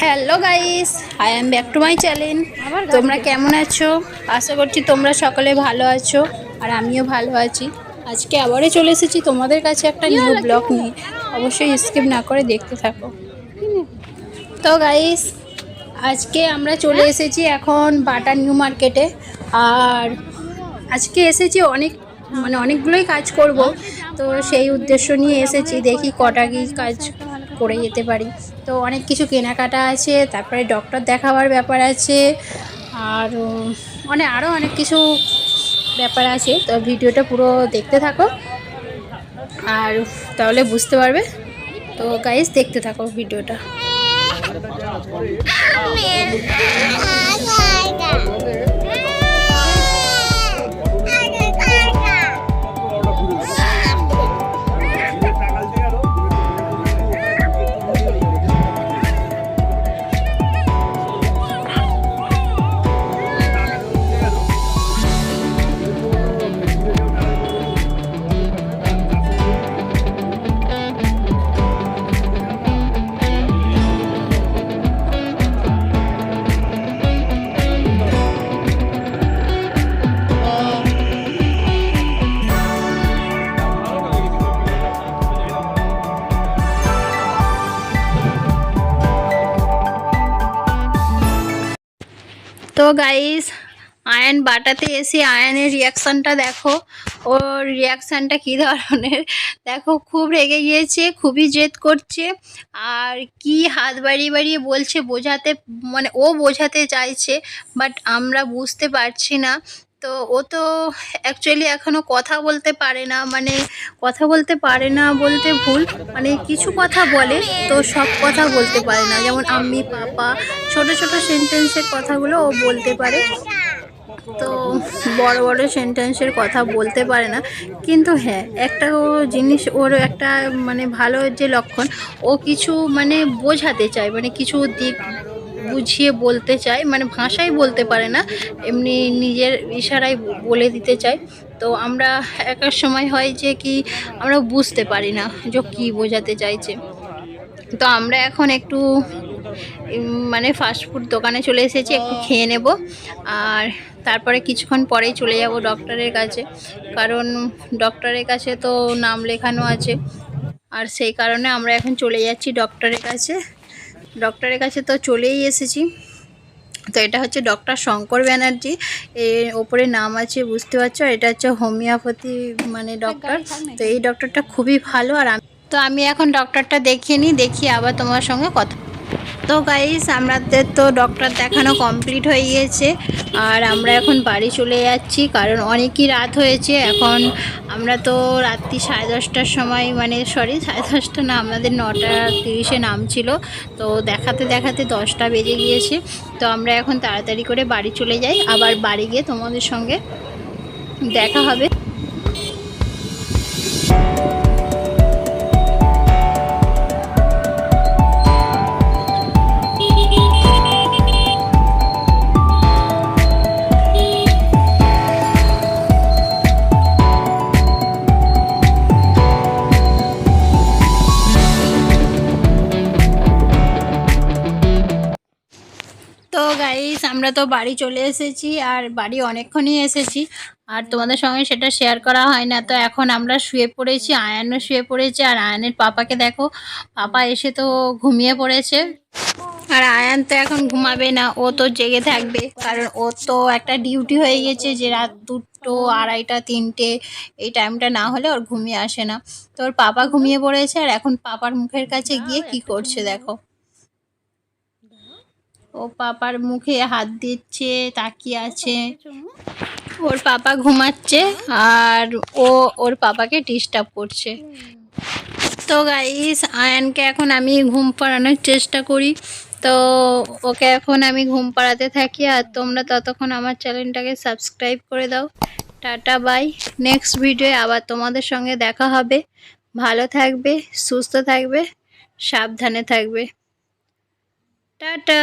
Hello guys I am back to my channel তোমরা কেমন আছো? আশা করছি তোমরা সকলে ভালো আছো আর আমিও ভালো আছি। আজকে আবারও চলে এসেছি তোমাদের কাছে একটা নিউ ব্লগ নিয়ে। অবশ্যই স্কিপ না করে দেখতে থাকো। তো গাইস আজকে আমরা চলে এসেছি এখন বাটা নিউ মার্কেটে আর আজকে এসেছি অনেক মানে অনেকগুলোই কাজ করব। তো সেই উদ্দেশ্য নিয়ে এসেছি। দেখি কটা কি কাজ করে যেতে পারি। তো অনেক কিছু কেনাকাটা আছে, তারপরে ডক্টর দেখাবার ব্যাপার আছে, আর মানে আরও অনেক কিছু ব্যাপার আছে। তো ভিডিওটা পুরো দেখতে থাকো। আর, তাহলে বুঝতে পারবে। তো গাইজ দেখতে থাকো ভিডিওটা। তো গাইস আয়ন বাটাতে এসে আয়নের রিয়াকশানটা দেখো। ওর রিয়াকশানটা কী ধরনের? দেখো, খুব রেগে গিয়েছে, খুবই জেদ করছে। আর কি হাত বাড়িয়ে বাড়িয়ে বলছে বোঝাতে মানে ও বোঝাতে চাইছে বাট আমরা বুঝতে পারছি না। তো ও তো অ্যাকচুয়ালি এখনও কথা বলতে পারে না মানে কথা বলতে পারে না বলতে ভুল মানে কিছু কথা বলে তো সব কথা বলতে পারে না। যেমন আমি পাপা, ছোট ছোট সেন্টেন্সের কথাগুলো ও বলতে পারে। তো বড় বড় সেন্টেন্সের কথা বলতে পারে না। কিন্তু হ্যাঁ একটা ও জিনিস ওর একটা মানে ভালো যে লক্ষণ, ও কিছু মানে বোঝাতে চায় মানে কিছু দিক বুঝিয়ে বলতে চায় মানে ভাষাই বলতে পারে না, এমনি নিজের ইশারায় বলে দিতে চায়। তো আমরা এক সময় হয় যে কি, আমরা বুঝতে পারি না যে কী বোঝাতে চাইছে। তো আমরা এখন একটু মানে ফাস্টফুড দোকানে চলে এসেছি, একটু খেয়ে নেব। আর তারপরে কিছুক্ষণ পরেই চলে যাব ডক্টরের কাছে। কারণ ডক্টরের কাছে তো নাম লেখানো আছে। আর সেই কারণে আমরা এখন চলে যাচ্ছি ডক্টরের কাছে। ডক্টরের কাছে তো চলেই এসেছি। তো এটা হচ্ছে ডক্টর শঙ্কর ব্যানার্জি। এর ওপরে নাম আছে বুঝতে পারছ? এটা হচ্ছে হোমিওপ্যাথি মানে ডক্টর। তো এই ডক্টরটা খুবই ভালো। আর আমি তো আমি এখন ডক্টরটা দেখিয়ে নিই দেখি আবার তোমার সঙ্গে কথা তো গাইস আমাদের তো ডক্টর দেখানো কমপ্লিট হয়ে গিয়েছে। আর আমরা এখন বাড়ি চলে যাচ্ছি, কারণ অনেকই রাত হয়েছে। এখন আমরা তো রাত্রি সাড়ে দশটার সময় মানে সরি সাড়ে দশটা না, আমাদের নটা তিরিশে নাম ছিল তো দেখাতে দেখাতে দশটা বেজে গিয়েছে। তো আমরা এখন তাড়াতাড়ি করে বাড়ি চলে যাই, আবার বাড়ি গিয়ে তোমাদের সঙ্গে দেখা হবে। গাইস আমরা তো বাড়ি চলে এসেছি আর বাড়ি অনেকক্ষণই এসেছি। আর তোমাদের সঙ্গে সেটা শেয়ার করা হয় না। তো এখন আমরা শুয়ে পড়েছি, আয়ানও শুয়ে পড়েছে। আর আয়ানের পাপাকে দেখো, পাপা এসে তো ঘুমিয়ে পড়েছে। আর আয়ান তো এখন ঘুমাবে না, ও তো জেগে থাকবে। কারণ ও তো একটা ডিউটি হয়ে গেছে যে রাত দুটো, আড়াইটা, তিনটে, এই টাইমটা না হলে ওর ঘুমিয়ে আসে না। তো ওর পাপা ঘুমিয়ে পড়েছে, আর এখন পাপার মুখের কাছে গিয়ে কি করছে দেখো। ও পাপার মুখে হাত দিচ্ছে তাকিয়ে আছে। ওর পাপা ঘুমাচ্ছে আর ও ওর পাপাকে ডিস্টার্ব করছে। তো গাইস আয়ানকে এখন আমি ঘুম পাড়ানোর চেষ্টা করি। তো ওকে এখন আমি ঘুম পাড়াতে থাকি আর তোমরা ততক্ষণ আমার চ্যানেলটাকে সাবস্ক্রাইব করে দাও। টাটা বাই নেক্সট ভিডিওয়ে আবার তোমাদের সঙ্গে দেখা হবে। ভালো থাকবে সুস্থ থাকবে সাবধানে থাকবে। টাটা